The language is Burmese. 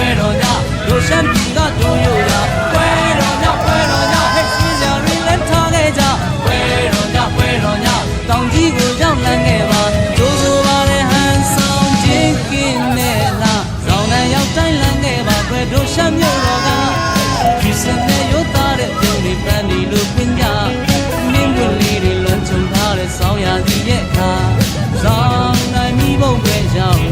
ပွဲတော်ညလိုရှမ်းပြည်ကဒုံရိုရာပွဲတော်ညပွဲတော်ညဟဲ့စင်စရာရီလန်ထားခဲ့ကြပွဲတော်ညပွဲတော်ညတောင်ကြီးကိုရောက်လန်းခဲ့ပါဒိုးဆိုပါလေဟန်ဆောင်ချင်းကင်းနဲ့လားရောင်နဲ့ရောက်တိုင်းလန်းခဲ့ပါပွဲတော်ရှမ်းမြို့တော်ကခရစ်စတန်နဲ့ရိုးသားတဲ့ပြုံးတွေပန်းဒီလိုပြင်းကြမင်းတို့လေးတွေလွန်ချုံထားတဲ့ဆောင်းရာကြီးရဲ့ခါဆောင်နိုင်မိဘုံပဲရောက်